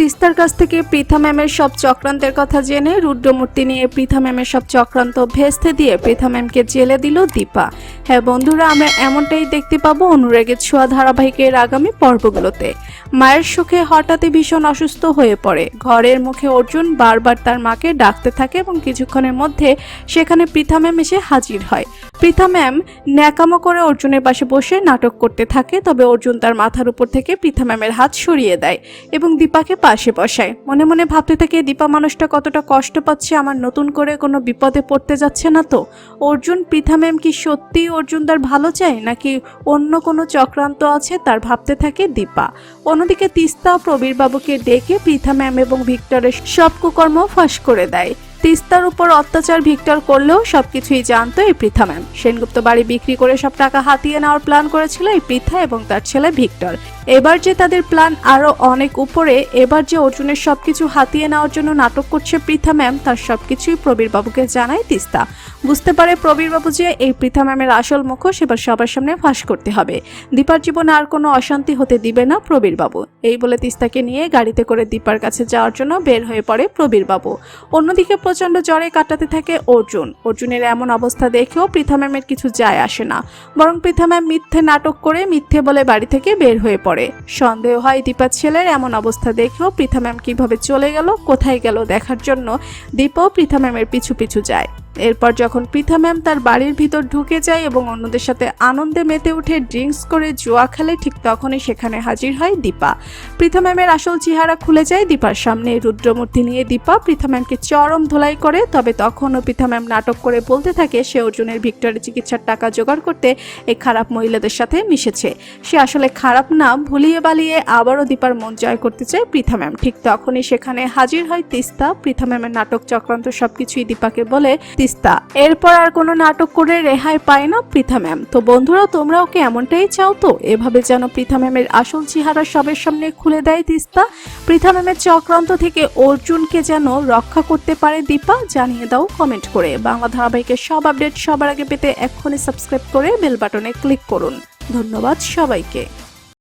তিস্তার কাছ থেকে পৃথা ম্যামের সব চক্রান্তের কথা জেনে রুদ্রমূর্তি নিয়ে পৃথা ম্যামের সব চক্রান্ত ভেস্তে দিয়ে পৃথা ম্যামকে জেলে দিল দীপা। হ্যাঁ বন্ধুরা, আমরা এমনটাই দেখতে পাবো অনুরাগের ছোঁয়া ধারাবাহিকের আগামী পর্বগুলোতে। মায়ের সুখে হঠাৎই ভীষণ অসুস্থ হয়ে পড়ে। ঘরের মুখে অর্জুন বারবার তার মাকে ডাকতে থাকে এবং কিছুক্ষণের মধ্যে সেখানে পৃথা ম্যাম এসে হাজির হয়। পৃথা ম্যাম ন্যাকামো করে অর্জুনের পাশে বসে নাটক করতে থাকে, তবে অর্জুন তার মাথার উপর থেকে পৃথা ম্যামের হাত সরিয়ে দেয় এবং দীপাকে পাশে বসায়। মনে মনে ভাবতে থাকে, দীপা মানুষটা কতটা কষ্ট পাচ্ছে, আমার নতুন করে কোনো বিপদে পড়তে যাচ্ছে না তো? অর্জুন, পৃথা ম্যাম কি সত্যি অর্জুন তার ভালো চায়, নাকি অন্য কোনো চক্রান্ত আছে তার ভাবতে থাকে দীপা? অন্যদিকে তিস্তা প্রবীর বাবুকে ডেকে পৃথা ম্যাম এবং ভিক্টরের সব কুকর্ম ফাঁস করে দেয়। তিস্তার উপর অত্যাচার ভিক্টর করলেও সবকিছুই জানতো এই পৃথা ম্যাম। সেনগুপ্ত বাড়ি বিক্রি করে সব টাকা হাতিয়ে নেওয়ার প্ল্যান করেছিল এই পৃথা এবং তার ছেলে ভিক্টর। এবার যে তাদের প্ল্যান আরও অনেক উপরে, এবার যে অর্জুনের সবকিছু হাতিয়ে নেওয়ার জন্য নাটক করছে পৃথা ম্যাম, তার সবকিছুই প্রবীর বাবুকে জানায় তিস্তা। বুঝতে পারে প্রবীর বাবু যে এই পৃথা ম্যামের আসল মুখোশ এবার সবার সামনে ফাঁস করতে হবে। দীপার জীবনে আর কোনো অশান্তি হতে দিবে না প্রবীর বাবু এই বলে তিস্তাকে নিয়ে গাড়িতে করে দীপার কাছে যাওয়ার জন্য বের হয়ে পড়ে প্রবীর বাবু অন্যদিকে প্রচণ্ড জ্বরে কাটাতে থাকে অর্জুন। অর্জুনের এমন অবস্থা দেখেও পৃথা ম্যামের কিছু যায় আসে না। বরং পৃথা ম্যাম মিথ্যে নাটক করে মিথ্যে বলে বাড়ি থেকে বের হয়ে পড়ে। সন্দেহ হয় দীপা ছেলের এমন অবস্থা দেখেও পৃথা ম্যাম কীভাবে চলে গেল, কোথায় গেল দেখার জন্য দীপাও পৃথা ম্যামের পিছু পিছু যায়। এরপর যখন পৃথা ম্যাম তার বাড়ির ভিতর ঢুকে যায় এবং অন্যদের সাথে আনন্দে মেতে উঠে ড্রিঙ্কস করে জুয়া খেলে, ঠিক তখনই সেখানে হাজির হয় দীপা। পৃথা ম্যামের আসল চেহারা খুলে যায় দীপার সামনে। রুদ্রমূর্তি নিয়ে দীপা পৃথা ম্যামকে চরম ধোলাই করে, তবে তখনও পৃথা ম্যাম নাটক করে বলতে থাকে, সে অর্জুনের ভিক্টরের চিকিৎসার টাকা জোগাড় করতে এই খারাপ মহিলাদের সাথে মিশেছে। সে আসলে খারাপ না, ভুলিয়ে বালিয়ে আবারও দীপার মন জয় করতে চায় পৃথা ম্যাম। ঠিক তখনই সেখানে হাজির হয় তিস্তা। পৃথা ম্যামের নাটক চক্রান্ত সবকিছুই দীপাকে বলে তিস্তা। এরপর আর কোনো নাটক করে রেহাই পায় না পৃথা ম্যাম। তো বন্ধুরা তোমরা ওকে এমনটাই চাও তো? এভাবে যেন পৃথা ম্যামের আসল চেহারা সবের সামনে খুলে দেয় তিস্তা। পৃথা ম্যামের চক্রান্ত থেকে অর্জুনকে যেন রক্ষা করতে পারে দীপা, জানিয়ে দাও কমেন্ট করে। বাংলা ধারাবাহিকের সব আপডেট সবার আগে পেতে এক্ষুনি সাবস্ক্রাইব করে বেল বাটনে ক্লিক করুন। ধন্যবাদ সবাইকে।